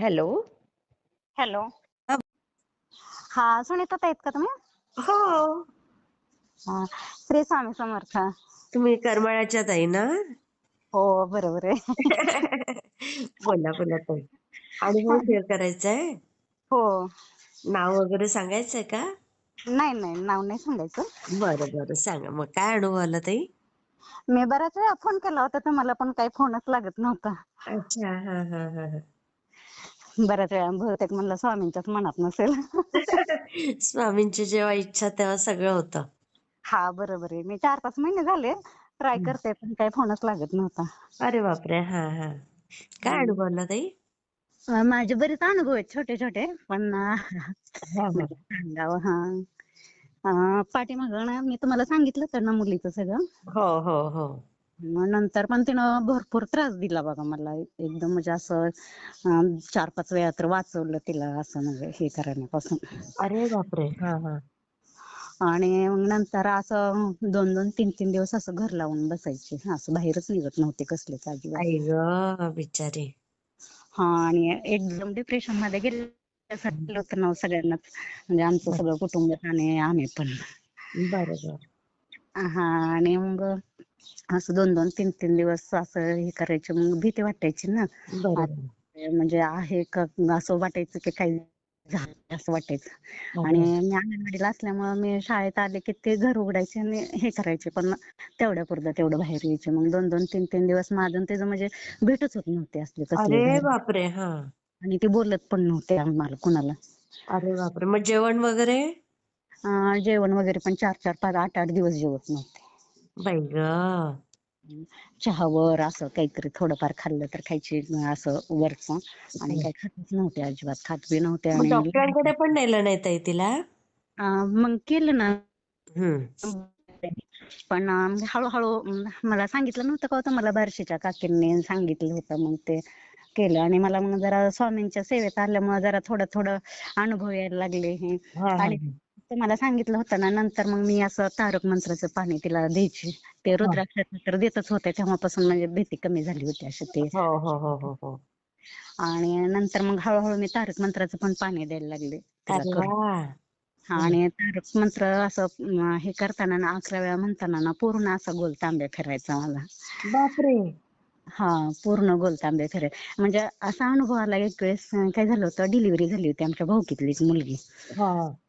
Hello. Hello. हा. हा सुनीता आहेत का तुम्ही? हो. हा, श्री स्वामी समर्थ. तुम्ही करमाळ्याच्या ताई ना? हो बरोबर आहे. बोला बोला ताई. अनुभव शेअर करायचा आहे हो. नाव वगैरे सांगायचंय का? नाही नाही नाव नाही सांगायचं. बरं बरं सांगा. मग काय अनुभव आला ताई? मी बऱ्याच वेळा फोन केला होता तुम्हाला पण काही फोनच लागत नव्हता. अच्छा हा हा हा हा. बऱ्याच वेळा बहुतेक म्हणलं स्वामींच्याच मनात नसेल. स्वामींची जेव्हा इच्छा तेव्हा सगळं होतं. हा बरोबर आहे. मी चार पाच महिने झाले ट्राय. करते पण काही फोनच लागत नव्हता. अरे बापरे! हा हा. काय. अनुभव आला ताई? माझे बरेच अनुभव आहेत छोटे छोटे पण हा हा. सांगावं हा. पाठीमागं ना मी तुम्हाला सांगितलं होतं ना मुलीचं सगळं? हो हो हो. नंतर पण तिनं भरपूर त्रास दिला बघा मला. एकदम म्हणजे असं चार पाच वेळा तर वाचवलं तिला असं म्हणजे हे करण्यापासून. अरे बापरे! हा हा. आणि मग नंतर असं दोन दोन तीन तीन दिवस असं घर लावून बसायचे. असं बाहेरच निघत नव्हते कसलेच अजिबात बिचारी. हा आणि एकदम डिप्रेशनमध्ये गेल्यासारखं होतं ना सगळ्यांनाच म्हणजे आमचं सगळं कुटुंब आणि आम्ही पण. बरोबर. हा आणि मग असं दोन दोन तीन तीन दिवस असं हे करायचे. मग भीती वाटायची ना. म्हणजे आहे का असं वाटायचं की काही झालं असं वाटायचं. आणि मी अंगणवाडीला असल्यामुळे मी शाळेत आले की ते घर उघडायचे आणि हे करायचे. पण तेवढ्या पुरतं तेवढं बाहेर यायचे. मग दोन दोन तीन तीन दिवस माझं त्याचं म्हणजे भेटच होत नव्हते असले कसले अरे बापरे हा. आणि ते बोलत पण नव्हते आम्हाला कुणाला. अरे बापरे मग जेवण वगैरे? जेवण वगैरे पण चार चार पाच आठ आठ दिवस जेवत नव्हते. बाई ग. चहावर असं काहीतरी थोडंफार खाल्लं तर खायची असं वरचं. आणि काही खातच नव्हते अजिबात खात बी नव्हते मग आणि डॉक्टरांकडे पण नेलं नाही ताई तिला? अं, मग केलं ना. हम्म. पण अं, हळूहळू अं, मला सांगितलं नव्हतं का होतं मला बार्शीच्या काकींनी सांगितलं होतं मग ते केलं. आणि मला मग जरा स्वामींच्या सेवेत आल्यामुळे जरा थोडं थोडं अनुभव यायला लागले हे. हा हा आणि तुम्हाला सांगितलं होतं ना नंतर मग मी असं तारक मंत्राचं पाणी तिला द्यायची. ते रुद्राक्षाचं तर देतच होते तेव्हापासून म्हणजे भीती कमी झाली होती अशी ते. हो हो हो हो हो. आणि नंतर मग हळूहळू मी तारक मंत्राचं पण पाणी द्यायला लागले तिला अरे करून. वा! हा, आणि तारक मंत्र असं अं, हे करताना ना अकरा वेळा म्हणताना ना पूर्ण असा गोल तांब्या फिरायचा मला. बापरे! हा पूर्ण गोल तांब्या फिराय म्हणजे असा अनुभव आला एक वेळेस अं, काय झालं होतं डिलिव्हरी झाली होती आमच्या भाऊकीतलीच मुलगी. हा.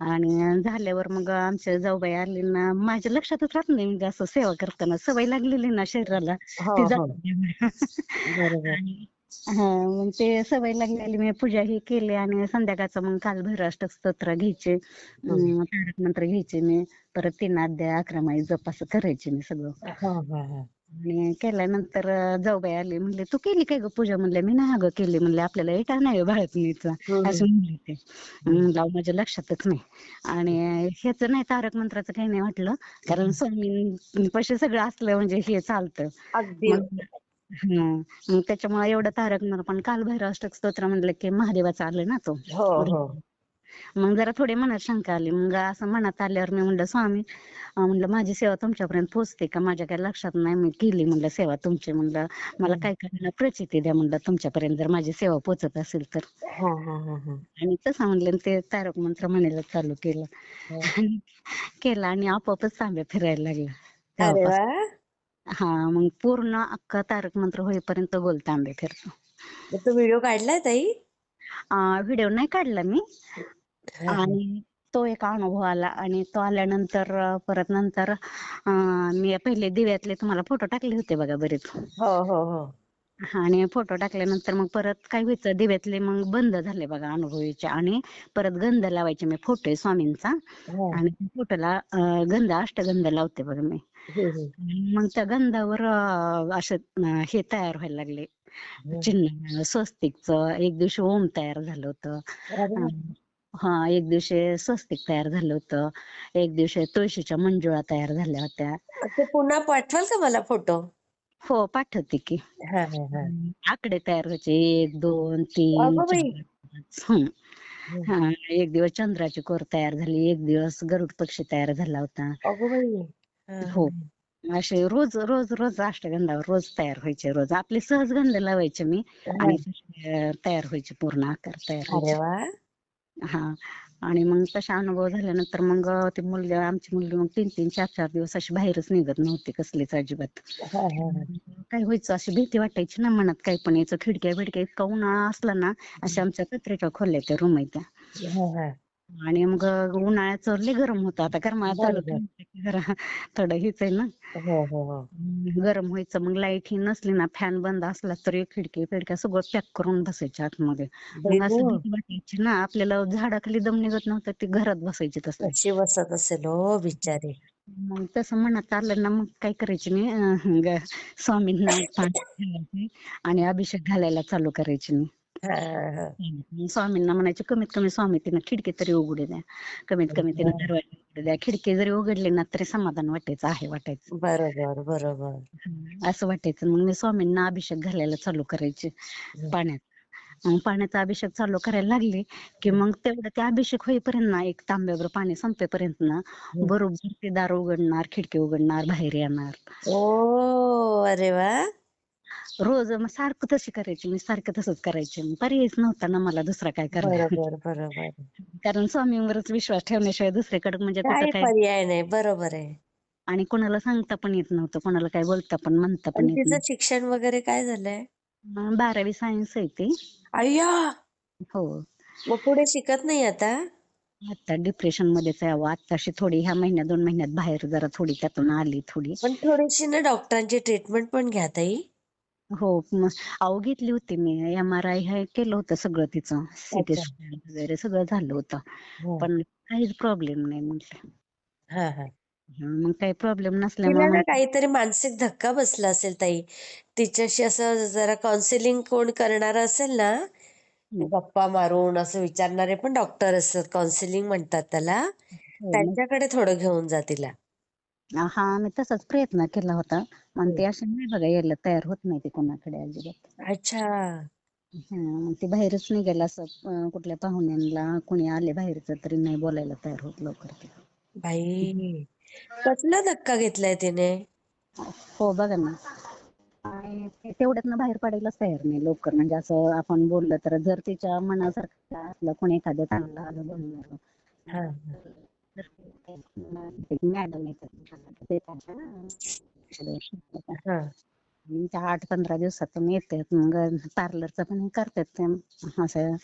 आणि झाल्यावर मग आमच्या जाऊबाई आली ना माझ्या लक्षातच राहत नाही म्हणजे असं सेवा करताना सवय लागलेली ना शरीराला. हो ती हो. हा मग ते सवय लागलेली मी पूजा ही केली आणि संध्याकाळचं मग काल भैरष्टक स्तोत्र घ्यायचे. तारक मंत्र घ्यायचे मी. परत तीन अध्याय अकरा माळी जप असं करायचे मी सगळं. हा हा हा. आणि केल्यानंतर जाऊबाई आली. म्हणले तू केली काय ग पूजा? म्हणले मी नाही अगं केली. म्हणले आपल्याला एटा नाही बाळतनीचा हम्म. असं म्हणले ते. म्हणलं अहो, माझ्या लक्षातच नाही. आणि ह्याच नाही तारक मंत्राचं काही नाही वाटलं. कारण स्वामी पैसे सगळं असलं म्हणजे हे चालतं. अगदी मग हा. मग त्याच्यामुळे एवढं तारक मंत्र पण काल भैरवाष्टक स्तोत्र म्हणलं की महादेवाचं आलं ना तो. हो हो. मग जरा थोडी मनात शंका आली. मग असं मनात आल्यावर मी म्हणलं स्वामी म्हणलं माझी सेवा तुमच्यापर्यंत पोहोचते का? माझ्या काही लक्षात नाही. मी केली म्हणलं सेवा तुमची. म्हणलं मला काय करायला प्रचिती द्या म्हणलं तुमच्यापर्यंत जर माझी सेवा पोहोचत असेल तर. हा हा हा हा. आणि तसं म्हणलं ते तारक मंत्र म्हणायला चालू केलं. हो. आणि केलं आणि आपोआपच तांब्या फिरायला लागला. हा मग पूर्ण अख्खा तारक मंत्र होईपर्यंत गोल तांबे फिरतो. तो व्हिडिओ काढलाय ताई? व्हिडिओ नाही काढला मी. आणि तो एक अनुभव आला आणि तो आल्यानंतर परत नंतर मी पहिले दिव्यातले तुम्हाला फोटो टाकले होते बघा बरेच. हो हो हो. आणि फोटो टाकल्यानंतर मग परत काय व्हायचं दिव्यातले मग बंद झाले बघा अनुभवीचे आणि परत गंध लावायचे मी फोटो स्वामींचा हा. आणि फोटोला गंध अष्टगंध लावते बघा मी. मग त्या गंधावर असे हे तयार व्हायला लागले. चिन्ह स्वस्तिकचं एक दिवशी ओम तयार झालं होतं. हा एक दिवशी स्वस्तिक तयार झालं होतं. एक दिवशी तुळशीच्या मंजुळा तयार झाल्या होत्या. ते पुन्हा पाठवाल का मला फोटो? हो पाठवते की. हा हा हा. आकडे तयार व्हायचे. एक दोन तीन अगं बाई. चार, पाच. हं. हा, एक दिवस चंद्राची कोर तयार झाली. एक दिवस गरुड पक्षी तयार झाला होता. अगो बाई. हा. असे रोज रोज रोज अष्टगंधावर रोज तयार व्हायचे. रोज आपले सहज गंध लावायचे मी. आणि तसे तयार व्हायचे. पूर्ण आकार तयार अरे व्हायचे. वा. हा आणि मग तसा अनुभव झाल्यानंतर मग ती मुलगी आमची मुलगी मग तीन तीन चार चार दिवस अशी बाहेरच निघत नव्हती कसलीच अजिबात. काय व्हायचं अशी भीती वाटायची ना मनात काय पण यायचं खिडक्या बिडक्या इतका उन्हाळा असला ना अशा आमच्या कत्र्याच्या खोल्या त्या रूम आहेत त्या. आणि मग उन्हाळ्याचं लय गरम होतं. आता गरमाळा चालू बरोबर. केलं की जरा थोडं हीच आहे ना. हो हो हो. गरम व्हायचं. मग लाइट ही नसली ना फॅन बंद असला तरी खिडकी फिडक्या सगळं पॅक करून बसायच्या आतमध्ये. मग असं भीती वाटायची ना आपल्याला झाडाखाली दम निघत नव्हतं ती घरात बसायची तसं. कशी बसत असेल हो बिचारी. मग तसं मनात आलं ना मग काय करायची ग- स्वामींना पाणी आणि अभिषेक घालायला चालू करायची मी. स्वामींना म्हणायचे कमीत कमी स्वामी तिनं खिडकी तरी उघडू द्या कमीत कमी तिनं दरवाजा उघडू द्या खिडकी जरी उघडली ना तरी समाधान वाटायचं आहे वाटायचं बरोबर बरोबर असं वाटायचं मग मी स्वामींना अभिषेक घालायला चालू करायचे पाण्यात मग पाण्याचा अभिषेक चालू करायला लागली की मग तेवढं ते अभिषेक होईपर्यंत ना एक तांब्यावर पाणी संपेपर्यंत ना बरोबर ते दार उघडणार खिडकी उघडणार बाहेर येणार ओ अरे वा रोज मग सारखं तशी करायची मी सारखं तसंच करायचे. मग पर्यायच नव्हता ना मला दुसरा काय करणार. बरोबर बरोबर. कारण स्वामींवरच विश्वास ठेवण्याशिवाय दुसरीकडे म्हणजे काय कुठं काय? पर्याय नाही बरोबर आहे. आणि कोणाला सांगता पण येत नव्हतं कोणाला काय बोलता पण म्हणता पण आणि येत तिचं शिक्षण वगैरे काय झालंय? नव्हतं बारावी सायन्स आहे ते. अय्या! हो. मग पुढे शिकत नाही आता? आता डिप्रेशन मध्येच आहे अहो. आत्ताशी थोडी ह्या महिन्यात दोन महिन्यात बाहेर जरा थोडी त्यातून आली थोडी. पण थोडीशी ना डॉक्टरांची ट्रीटमेंट पण घ्या ताई. हो मग अहो घेतली होती मी. एम आर आय हे केलं होतं सगळं तिचं. सिटी. स्कॅन वगैरे सगळं झालं होतं. हा, पण काहीच प्रॉब्लेम नाही म्हटलं. हा हा. मग काही प्रॉब्लेम तिला नसल्यामुळे ना मग काहीतरी मानसिक धक्का बसला असेल ताई. तिच्याशी असं जरा काउन्सिलिंग कोण करणार असेल ना गप्पा मारून असं विचारणारे पण डॉक्टर असतात. काउन्सिलिंग म्हणतात त्याला. हो, त्यांच्याकडे थोडं घेऊन जा तिला. हा मी तसाच प्रयत्न केला होता. पण ते असे नाही बघा यायला तयार होत नाही ते कोणाकडे अजिबात. अच्छा. हा, मग ते बाहेरच निघायला असं कुठल्या पाहुण्यांना कुणी आले बाहेरचं तरी नाही बोलायला तयार होत लवकर ते. बाई कसला धक्का घेतलाय तिने? हो बघा ना. आणि ते तेवढ्यातनं बाहेर पडायलाच तयार नाही लवकर. म्हणजे असं आपण बोललं तर जर तिच्या मनासारखं असलं कोणी एखादं चांगलं आलं बोलणार हा हा. आणि आठ पंधरा दिवसातून येतात मग पार्लरचं पण करतात ते असं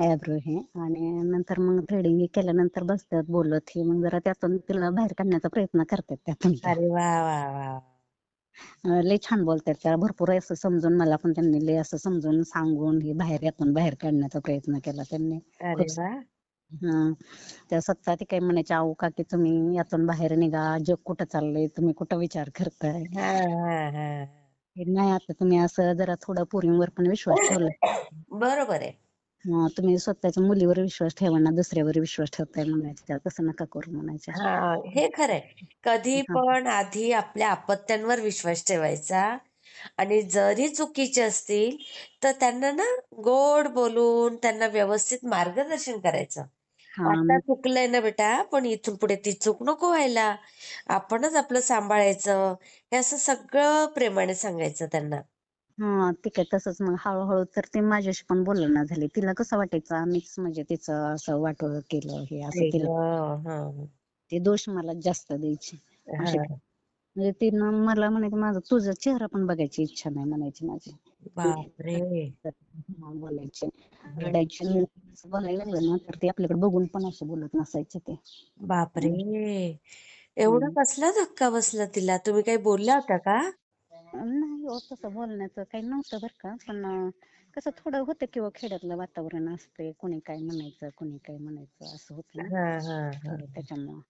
ॲब्रो हे. आणि नंतर मग थ्रेडिंग केल्यानंतर बसतात बोलत हे. मग जरा त्यातून तिला बाहेर काढण्याचा प्रयत्न करतात त्यातून त्या. अरे वा वा वा. लय छान बोलतात त्या. भरपूर असं समजून मला पण त्यांनी लय असं समजून सांगून हे बाहेर यातून बाहेर काढण्याचा प्रयत्न केला त्यांनी. अरे वा. त्या स्वतः ते काय म्हणायचे अहो काकी तुम्ही यातून बाहेर निघा. जग कुठं चाललंय? तुम्ही कुठं विचार करताय? हा नाही आता तुम्ही असं जरा थोडा पोरींवर पण विश्वास ठेवला बरोबर आहे. हं, तुम्ही स्वतःच्या मुलीवर विश्वास ठेवा ना दुसऱ्यावर विश्वास ठेवताय म्हणायचे त्या. तसं नका करू म्हणायचे. हा हे खरंय. कधी. पण आधी आपल्या अपत्यांवर विश्वास ठेवायचा. आणि जरी चुकीचे असतील तर त्यांना ना गोड बोलून त्यांना व्यवस्थित मार्गदर्शन करायचं. हा. आता चुकलंय ना बेटा पण इथून पुढे ती चूक नको व्हायला. आपणच आपलं सांभाळायचं. हे असं सगळं प्रेमाने सांगायचं त्यांना. हा ठीक आहे. तसंच मग हळूहळू तर ते माझ्याशी पण बोलणं झाले. तिला कसं वाटायचं? आम्हीच म्हणजे तिचं असं वाटोळं केलं हे असं आई केलं. गं, हा, ते दोष मला जास्त द्यायचे. हा. म्हणजे तिनं मला म्हणायचं माझं तुझा चेहरा पण बघायची इच्छा नाही म्हणायची माझी. बापरे. हा, बोलायचे. रडायचे. असं बोलायला लागलं ना तर ते आपल्याकडे बघून पण असं बोलत नसायचे ते. बापरे! एवढा कसला धक्का बसला तिला? तुम्ही काही बोलल्या होत्या का? नाही हो तसं बोलण्याचं काही नव्हतं बरं का पण अं, कसं थोडं होतं किंवा खेड्यातलं वातावरण असते कोणी काय म्हणायचं कोणी काय म्हणायचं असं होतं ना. हा हा हा. त्याच्यामुळं.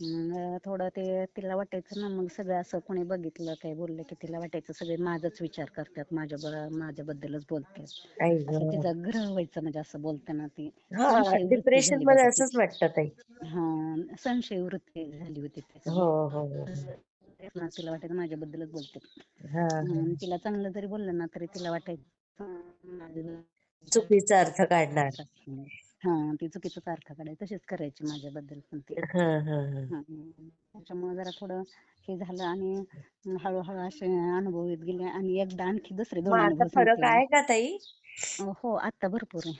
मग थोडं ते तिला वाटायचं ना मग सगळं असं कोणी बघितलं काही बोललं की तिला वाटायचं सगळे माझाच विचार करतात माझ्या माझ्याबद्दलच बोलतात आई असं गं. तिचा ग्रह व्हायचं म्हणजे असं बोलताना ती हा संशय वृत्ती डिप्रेशन झाली मध्ये बघा असंच तिची. वाटतं ताई हा संशय वृत्ती झाली होती. हो हो हो तेच ना तिला वाटायचं माझ्याबद्दलच बोलतात हा हा. तिला चांगलं जरी बोललं ना तरी तिला वाटायचं माझं चुकीचा अर्थ काढणार हा ती चुकीचाच अर्थ काढायची तशीच करायची माझ्याबद्दल पण ती. त्याच्यामुळे जरा थोडं हे झालं आणि हळूहळू असे अनुभव येत गेले आणि एकदा आणखी दुसरे दोन अनुभव फरक. आहे का ताई? हो आता भरपूर आहे.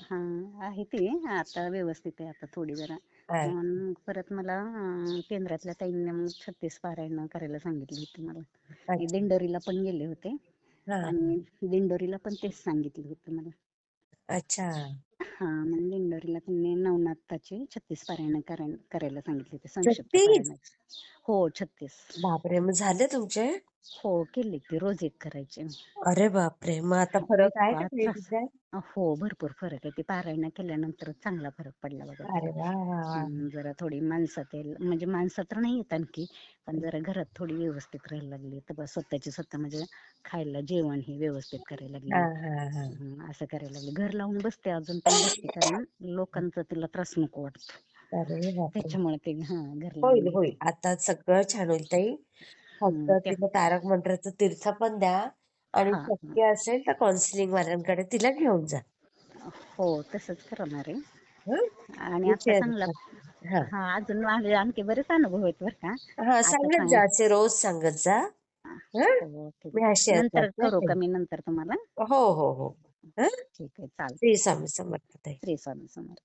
हा आहे ती. आता व्यवस्थित आहे आता थोडी जरा. परत मला केंद्रातल्या ताईंनी मग छत्तीस पारायण करायला सांगितली होती मला. दिंडोरीला पण गेले होते. आणि दिंडोरीला पण तेच सांगितलं होतं मला. अच्छा. हा मग दिंडोरीला त्यांनी नवनाथाचे छत्तीस पारायण कराय- करायला सांगितले होते संक्षिप्त? पारायण हो छत्तीस. बापरे! मग झाले तुमचे? हो केले की रोज एक करायचे. अरे बापरे! मग आता फरक आहे का हो भरपूर फरक आहे. ते पारायण केल्यानंतर चांगला फरक पडला बघा अरे जरा थोडी माणसात येईल. म्हणजे माणसात तर नाही येत आणखी पण जरा घरात थोडी व्यवस्थित राहायला लागली तर बा स्वतःची स्वतः म्हणजे खायला जेवण हे व्यवस्थित करायला हा लागली हा हा. असं करायला लागली. घर लावून बसते अजून पण बसते कारण लोकांचा तिला त्रास नको वाटतो. अरे बापरे! त्याच्यामुळे ते हा घर लावून होईल घेते. होईल. आता सगळं छान होईल ताई. तिला तारक मंत्राचं तीर्थ पण द्या आणि हा, शक्य असेल तर काउन्सिलिंग वाल्यांकडे तिला घेऊन जा हो तसंच करणार आहे हं? आणि आता चांगला. हा हा अजून माझे आणखी बरेच अनुभव आहेत बरं का हा आता सांगत सांग- जा असे रोज सांगत जा हं? हो, ठीक मी आहे. शेअर नंतर करते करू का? मी नंतर तुम्हाला हो हो हो हं? ठीक आहे चालतं श्री स्वामी समर्थ ताई श्री स्वामी समर्थ